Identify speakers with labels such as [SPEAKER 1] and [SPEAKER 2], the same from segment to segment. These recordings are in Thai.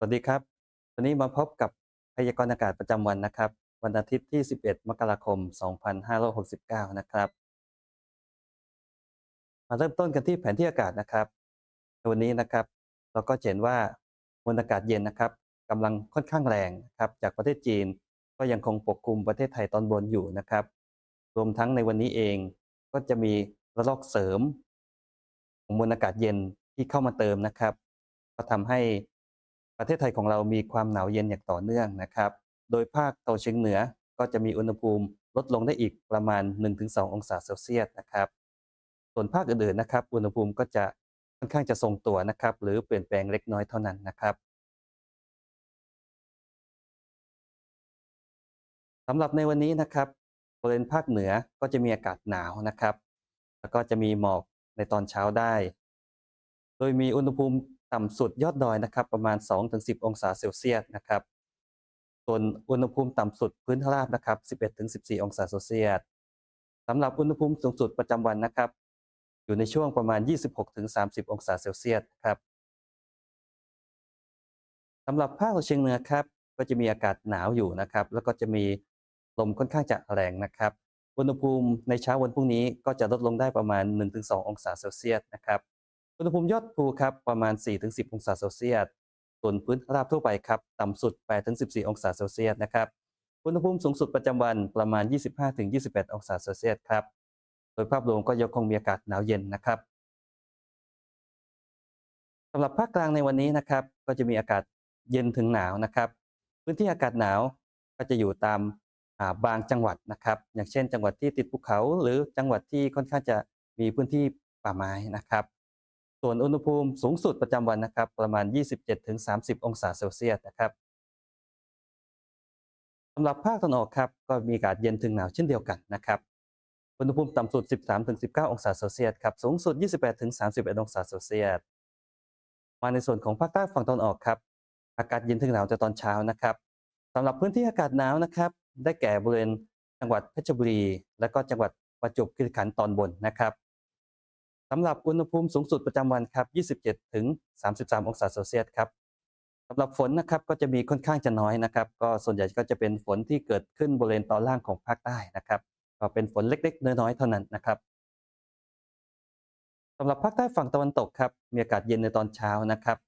[SPEAKER 1] สวัสดีครับ วันนี้มาพบกับพยากรณ์อากาศประจำวันนะครับ วันอาทิตย์ที่ 11 มกราคม 2569 นะครับ มาเริ่มต้นกันที่แผนที่อากาศนะครับวันนี้นะครับ เราก็เห็นว่ามวลอากาศเย็นนะครับกำลังค่อนข้างแรงครับจากประเทศจีนก็ยังคงปกคลุมประเทศไทยตอนบนอยู่นะครับ รวมทั้งในวันนี้เองก็จะมีระลอกเสริมของมวลอากาศเย็นที่เข้ามาเติมนะครับ ก็ทำให้ ประเทศไทยของเรามีความหนาวเย็นอย่างต่อเนื่องนะครับ โดยภาคตะวันเฉียงเหนือก็จะมีอุณหภูมิลดลงได้อีกประมาณ 1-2 องศาเซลเซียสนะครับ ส่วนภาคอื่นๆนะครับ อุณหภูมิก็จะค่อนข้างจะทรงตัวนะครับ หรือเปลี่ยนแปลงเล็กน้อยเท่านั้นนะครับสำหรับในวันนี้นะครับบริเวณภาคเหนือก็จะมีอากาศหนาวนะครับ แล้วก็จะมีหมอกในตอนเช้าได้ โดยมีอุณหภูมิ ต่ำสุดยอดดอยนะครับ ประมาณ 2-10 องศาเซลเซียสนะครับ ส่วนอุณหภูมิต่ำสุดพื้นราบนะครับ 11-14 องศาเซลเซียสสำหรับอุณหภูมิสูงสุดประจำวันนะครับ อยู่ในช่วงประมาณ 26-30 องศาเซลเซียสครับสำหรับภาคตะเฉียงเหนือครับ ก็จะมีอากาศหนาวอยู่นะครับ แล้วก็จะมีลมค่อนข้างจะแรงนะครับ อุณหภูมิในเช้าวันพรุ่งนี้ก็จะลดลงได้ประมาณ 1-2 องศาเซลเซียสนะครับ อุณหภูมิยอดภูครับประมาณ 4-10 องศาเซลเซียส ส่วนพื้นราบทั่วไปครับต่ำสุด 8-14 องศาเซลเซียสนะครับ อุณหภูมิสูงสุดประจำวันประมาณ 25-28 องศาเซลเซียสครับ โดยภาพรวมก็ยังคงมีอากาศหนาวเย็นนะครับสำหรับภาคกลางในวันนี้นะครับ ก็จะมีอากาศเย็นถึงหนาวนะครับ พื้นที่อากาศหนาวก็จะอยู่ตามาบางจังหวัดนะครับ อย่างเช่น จังหวัดที่ติดภูเขา หรือจังหวัดที่ค่อนข้างจะมีพื้นที่ป่าไม้นะครับ ส่วนอุณหภูมิสูงสุดประจำวันนะครับ ประมาณ 27-30 องศาเซลเซียสนะครับสำหรับภาคตะวันออกครับก็มีอากาศเย็นถึงหนาวเช่นเดียวกันนะครับอุณหภูมิต่ำสุด 13-19 องศาเซลเซียสครับสูงสุด 28-31 องศาเซลเซียสมาในส่วนของภาคใต้ฝั่งตะวันออกครับอากาศเย็นถึงหนาวแต่ตอนเช้านะครับสำหรับพื้นที่อากาศหนาวนะครับได้แก่บริเวณจังหวัดเพชรบุรี และก็จังหวัดประจวบคีรีขันธ์ตอนบนนะครับ สำหรับอุณหภูมิสูงสุดประจำวันครับ 27 ถึง 33 องศาเซลเซียสครับสำหรับฝนนะครับก็จะมีค่อนข้างจะน้อยนะครับ ก็ส่วนใหญ่ก็จะเป็นฝนที่เกิดขึ้นบริเวณตอนล่างของภาคใต้นะครับก็เป็นฝนเล็ก ๆ น้อยๆเท่านั้นนะครับสำหรับภาคใต้ฝั่งตะวันตกครับมีอากาศเย็นในตอนเช้านะครับ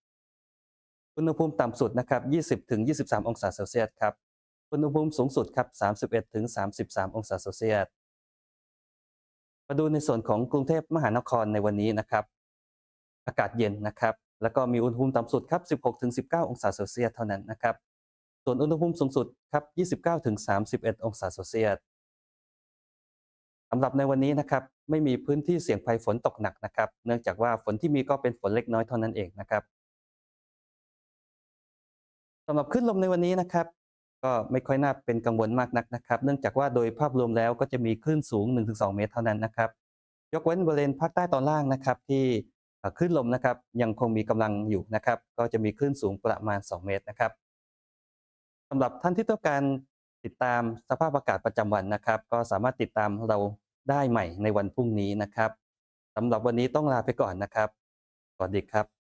[SPEAKER 1] อุณหภูมิต่ำสุดนะครับ 20 ถึง 23 องศาเซลเซียสครับอุณหภูมิสูงสุดครับ 31 ถึง 33 องศาเซลเซียส มาดูในส่วนของกรุงเทพมหานครในวันนี้นะครับ อากาศเย็นนะครับ แล้วก็มีอุณหภูมิต่ำสุดครับ 16-19 องศาเซลเซียสเท่านั้นนะครับ ส่วนอุณหภูมิสูงสุดครับ 29-31 องศาเซลเซียสสำหรับในวันนี้นะครับไม่มีพื้นที่เสี่ยงภัยฝนตกหนักนะครับ เนื่องจากว่าฝนที่มีก็เป็นฝนเล็กน้อยเท่านั้นเองนะครับสำหรับคลื่นลมในวันนี้นะครับ ก็ไม่ค่อยน่าเป็นกังวลมากนักนะครับ เนื่องจากว่าโดยภาพรวมแล้วก็จะมีคลื่นสูง 1-2 เมตรเท่านั้นนะครับ ยกเว้นบริเวณภาคใต้ตอนล่างนะครับ ที่คลื่นลมนะครับ ยังคงมีกำลังอยู่นะครับ ก็จะมีคลื่นสูงประมาณ 2 เมตรนะครับสำหรับท่านที่ต้องการติดตามสภาพอากาศประจำวันนะครับ ก็สามารถติดตามเราได้ใหม่ในวันพรุ่งนี้นะครับสำหรับวันนี้ต้องลาไปก่อนนะครับสวัสดีครับ